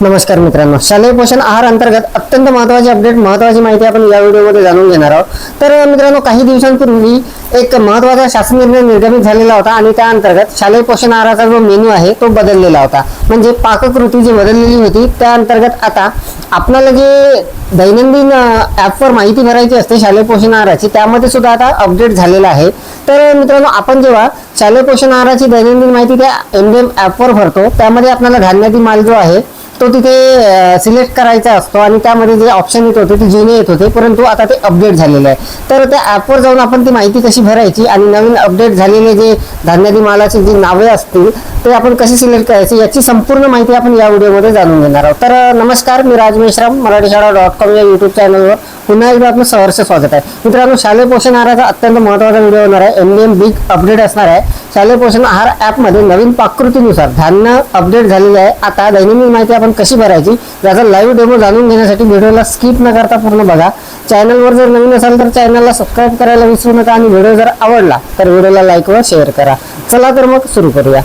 नमस्कार मित्रांनो. शालेय पोषण आहार अंतर्गत अत्यंत महत्त्वाची अपडेट महत्त्वाची माहिती आपण या व्हिडिओमध्ये जाणून घेणार आहोत. तर मित्रांनो काही दिवसांपूर्वी एक महत्त्वाचा शासन निर्णय निर्गमित झालेला होता आणि त्या अंतर्गत शालेय पोषण आहाराचा जो मेनू आहे तो बदललेला होता. म्हणजे पाककृती जी बदललेली होती त्या अंतर्गत आता आपल्याला जे दैनंदिन ॲपवर माहिती भरायची असते शालेय पोषण आहाराची त्यामध्ये सुद्धा आता अपडेट झालेला आहे. तर मित्रांनो आपण जेव्हा शालेय पोषण आहाराची दैनंदिन माहिती त्या एम डी एम ॲपवर भरतो त्यामध्ये आपल्याला धान्यातील माल जो आहे तो तिथे सिलेक्ट करायचा असतो आणि त्यामध्ये जे ऑप्शन येत होते ते जुने येत होते परंतु आता ते अपडेट झालेले आहे. तर त्या ॲपवर जाऊन आपण ती माहिती कशी भरायची आणि नवीन अपडेट झालेले जे धान्यादी मालाची जी नावे असतील ते आपण कशी सिलेक्ट करायची याची संपूर्ण माहिती आपण या व्हिडिओमध्ये जाणून घेणार आहोत. तर नमस्कार मी राज मेश्राम मराठी शाळा डॉट कॉम या यूट्यूब चॅनलवर पुन्हा एकदा आपलं सहर्ष स्वागत आहे. मित्रांनो शालेय पोषण आहाराचा अत्यंत महत्त्वाचा व्हिडिओ होणार आहे. एम एम बिग अपडेट असणार आहे. शालेय पोषण आहार ॲपमध्ये नवीन पाककृतीनुसार धान्य अपडेट झालेले आहे. आता दैनंदिन माहिती आपण कशी भरायची याचा लाईव्ह डेमो जाणून घेण्यासाठी व्हिडिओला स्किप न करता पूर्ण बघा. चॅनलवर जर नवीन असाल तर चॅनलला सबस्क्राईब करायला विसरू नका आणि व्हिडिओ जर आवडला तर व्हिडिओला लाईक व शेअर करा. चला तर मग सुरू करूया.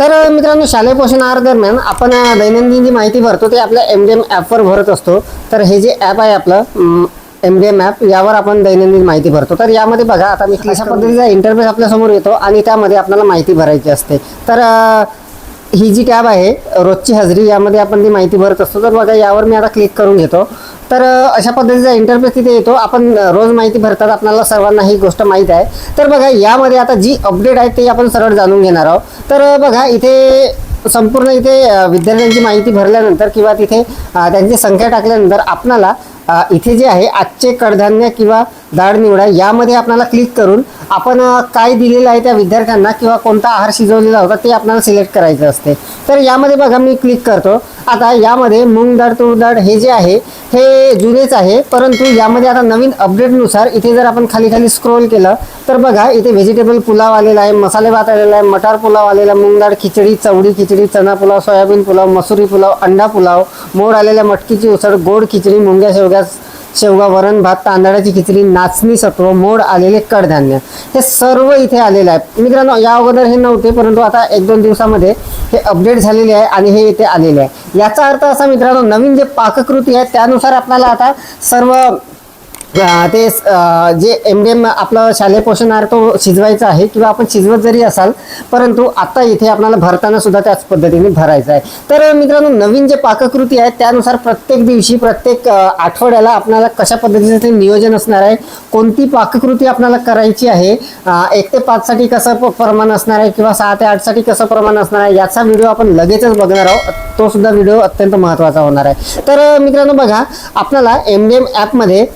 तर मित्रांनो शालेय पोषण आहार दरम्यान आपण दैनंदिन जी माहिती भरतो ते आपल्या एम डी एम ॲपवर भरत असतो. तर हे जे ॲप आहे आपलं एम डी एम ॲप यावर आपण दैनंदिन माहिती भरतो. तर यामध्ये बघा आता मी अशा पद्धतीचा इंटरफेस आपल्यासमोर येतो आणि त्यामध्ये आपल्याला माहिती भरायची असते. तर ही जी टॅब आहे रोजची हजेरी यामध्ये आपण ती माहिती भरत असतो. तर बघा यावर मी आता क्लिक करून घेतो. तर अशा पद्धतीचा इंटरफेस तिथे येतो. आपण रोज माहिती भरतात. आपल्याला सर्वांना ही गोष्ट माहीत आहे. तर बघा यामध्ये आता जी अपडेट आहे ते आपण सरळ जाणून घेणार आहोत. तर बघा इथे संपूर्ण इथे विद्यार्थ्यांची माहिती भरल्यानंतर किंवा तिथे त्यांची संख्या टाकल्यानंतर आपणाला इथे जे आहे आजचे कडधान्य किंवा डाळ निवडा यामध्ये आपल्याला क्लिक करून आपण काय दिलेलं आहे त्या विद्यार्थ्यांना किंवा कोणता आहार शिजवलेला होता ते आपल्याला सिलेक्ट करायचं असते. तर यामध्ये बघा मी क्लिक करतो. आता यामध्ये मूग डाळ तूर डाळ हे जे आहे हे जुनेच आहे. परंतु यामध्ये आता नवीन अपडेटनुसार इथे जर आपण खाली खाली स्क्रोल केलं तर बघा इथे व्हेजिटेबल पुलाव आलेला आहे मसाले भात आलेला आहे मटार पुलाव आलेला आहे मूग डाळ खिचडी चवडी खिचडी चना पुलाव सोयाबीन पुलाव मसुरी पुलाव अंडा पुलाव मोड आलेल्या मटकीची उसळ गोड खिचडी मुंग्या शेवग्या शेवगा वरण भात तांदळाची खिचडी नाचणी सत्व मोड आलेले कडधान्य. हे सर्व इथे आलेलं आहे. मित्रांनो या अगोदर हे नव्हते परंतु आता एक दोन दिवसामध्ये हे अपडेट झालेले आहे आणि हे इथे आलेले आहे. याचा अर्थ असा मित्रांनो नवीन जे पाककृती आहे त्यानुसार आपल्याला आता सर्व ते जे एम डी एम आपलं शालेय पोषण आहार तो शिजवायचा आहे किंवा आपण शिजवत जरी असाल परंतु आता इथे आपल्याला भरताना सुद्धा त्याच पद्धतीने भरायचं आहे. तर मित्रांनो नवीन जे पाककृती आहे त्यानुसार प्रत्येक दिवशी प्रत्येक आठवड्याला आपल्याला कशा पद्धतीचं ते नियोजन असणार आहे कोणती पाककृती आपल्याला करायची आहे एक ते पाचसाठी कसं प- प्रमाण असणार आहे किंवा सहा ते आठसाठी कसं प्रमाण असणार आहे याचा व्हिडिओ आपण लगेचच बघणार आहोत. तो सुद्धा व्हिडिओ अत्यंत महत्त्वाचा होणार आहे. तर मित्रांनो बघा आपल्याला एम डी एम ॲपमध्ये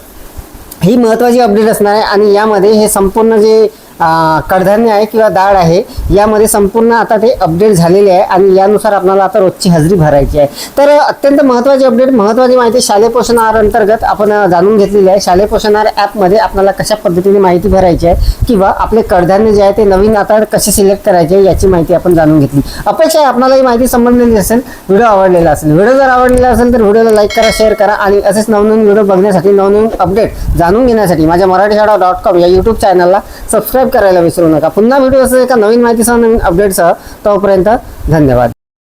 ही महत्त्वाची अपडेट असणार आहे आणि यामध्ये हे संपूर्ण जे कडधान्य आहे किंवा डाळ आहे यामध्ये संपूर्ण आता ते अपडेट झालेले आहे आणि यानुसार आपल्याला आता रोजची हजेरी भरायची आहे. तर अत्यंत महत्त्वाची अपडेट महत्त्वाची माहिती शालेय पोषण आहार अंतर्गत आपण जाणून घेतलेली आहे. शालेय पोषण आहार ॲपमध्ये आपल्याला कशा पद्धतीने माहिती भरायची आहे किंवा आपले कडधान्य जे आहे ते नवीन आता कसे सिलेक्ट करायचे याची माहिती आपण जाणून घेतली. अपेक्षा आहे आपल्याला ही माहिती समजलेली असेल व्हिडिओ आवडलेला असेल. व्हिडिओ जर आवडलेला असेल तर व्हिडिओला लाईक करा शेअर करा आणि असेच नवनवीन व्हिडिओ बघण्यासाठी नवनवीन अपडेट जाणून घेण्यासाठी माझ्या मराठी शाळा डॉट कॉम या यूट्यूब चॅनलला सबस्क्राईब करायला विसरू नका. पुन्हा व्हिडिओ असं एका नवीन माहितीसह नवीन अपडेटसह तोपर्यंत धन्यवाद.